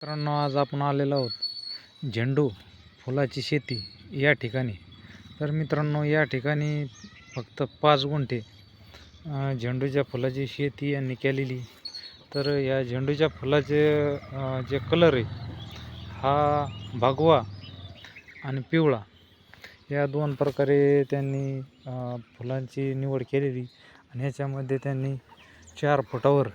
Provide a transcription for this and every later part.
मित्रांनो आज आपण आलेलो आहोत झेंडू फुलाची शेती या ठिकाणी. तर मित्रांनो या ठिकाणी फक्त पाच गुंठे झेंडूच्या फुलाची शेती यांनी केलेली. तर या झेंडूच्या फुलाचे जे कलर आहे हा भगवा आणि पिवळा या दोन प्रकारे त्यांनी फुलांची निवड केलेली. आणि ह्याच्यामध्ये त्यांनी चार फुटावर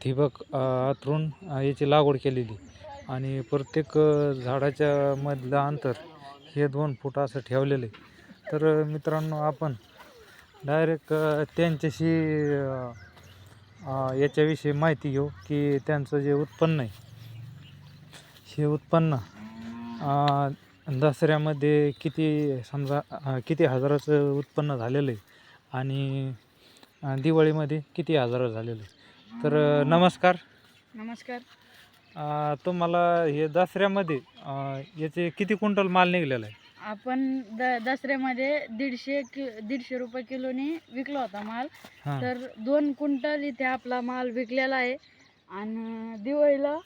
ठिबक अथरून अंथरून याची लागवड केलेली. आणि प्रत्येक झाडाच्या मधलं अंतर हे दोन फूट असं ठेवलेलं आहे. तर मित्रांनो आपण डायरेक्ट त्यांच्याशी याच्याविषयी माहिती घेऊ की त्यांचं जे उत्पन्न आहे. हे उत्पन्न दसऱ्यामध्ये किती समजा किती हजाराचं उत्पन्न झालेलं आहे आणि दिवाळीमध्ये किती हजार झालेलं आहे. तर नमस्कार. नमस्कार. अ, तुम्हाला हे दसऱ्यामध्ये अ, याचे किती क्विंटल माल निघलेला आहे? आपण द दसऱ्यामध्ये दीडशे कि दीडशे रुपये किलोनी विकला होता माल. हां. तर दोन क्विंटल इथे आपला माल विकलेला आहे. आणि दिवाळीला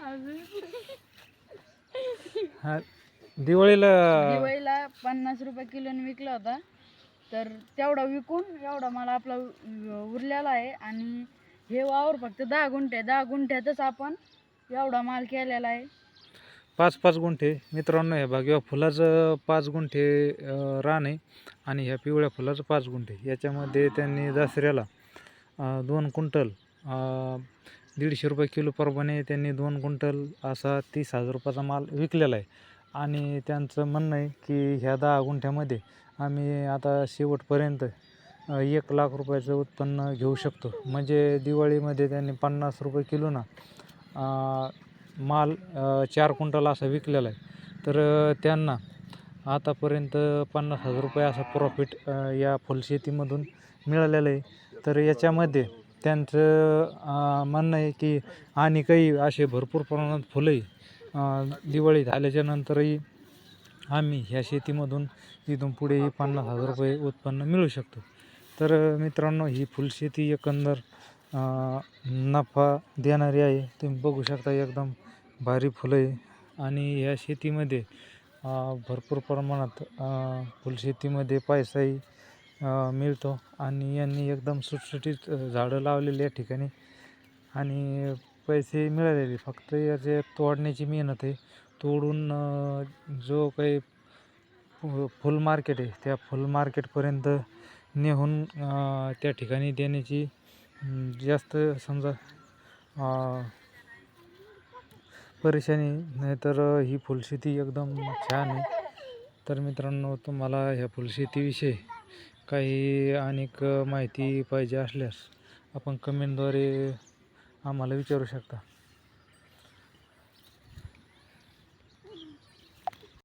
अजून हा दिवाळीला दिवाळीला पन्नास रुपये किलोने विकला होता. तर तेवढा विकून एवढा माल आपला उ- उरलेला आहे. आणि हे वावर फक्त दहा गुंठे दहा गुंठ्यातच आपण एवढा माल केलेला आहे. पाच पाच गुंठे. मित्रांनो ह्या बागेवा फुलाचं पाच गुंठे अ, रान आहे. आणि ह्या पिवळ्या फुलाचं पाच गुंठे. याच्यामध्ये त्यांनी दसऱ्याला अ, दोन क्विंटल अ, दीडशे रुपये किलो प्रमाणे त्यांनी दोन क्विंटल असा तीस हजार रुपयाचा माल विकलेला आहे. आणि त्यांचं म्हणणं आहे की ह्या दहा गुंठ्यामध्ये आम्ही आता शेवटपर्यंत एक लाख रुपयाचं उत्पन्न घेऊ शकतो. म्हणजे दिवाळीमध्ये त्यांनी पन्नास रुपये किलो ना माल चार क्विंटल असा विकलेला आहे. तर त्यांना आतापर्यंत पन्नास हजार रुपये असा प्रॉफिट या फुलशेतीमधून मिळालेलं आहे. तर याच्यामध्ये त्यांचं म्हणणं आहे की आणि काही असे भरपूर प्रमाणात फुलंही दिवाळी झाल्याच्या नंतरही आम्ही ह्या शेतीमधून इथून पुढेही पन्नास हजार रुपये उत्पन्न मिळू शकतो. तर मित्रांनो ही फुलशेती एकंदर नफा देणारी आहे. तुम्ही बघू शकता एकदम भारी फुलं आहे. आणि ह्या शेतीमध्ये भरपूर प्रमाणात फुलशेतीमध्ये पैसाही मिळतो. आणि यांनी एकदम सुटसुटीत झाडं लावलेली या ठिकाणी. आणि पैसे मिळालेले. फक्त याचे तोडण्याची मेहनत आहे. तोडून जो काही फुल मार्केट आहे त्या फुल मार्केटपर्यंत नेहून त्या ठिकाणी देण्याची जास्त समजा परेशानी नाहीतर ही फुलशेती एकदम छान आहे. तर मित्रांनो तुम्हाला ह्या फुलशेतीविषयी काही अनेक माहिती पाहिजे असल्यास आपण कमेंटद्वारे आम्हाला विचारू शकता.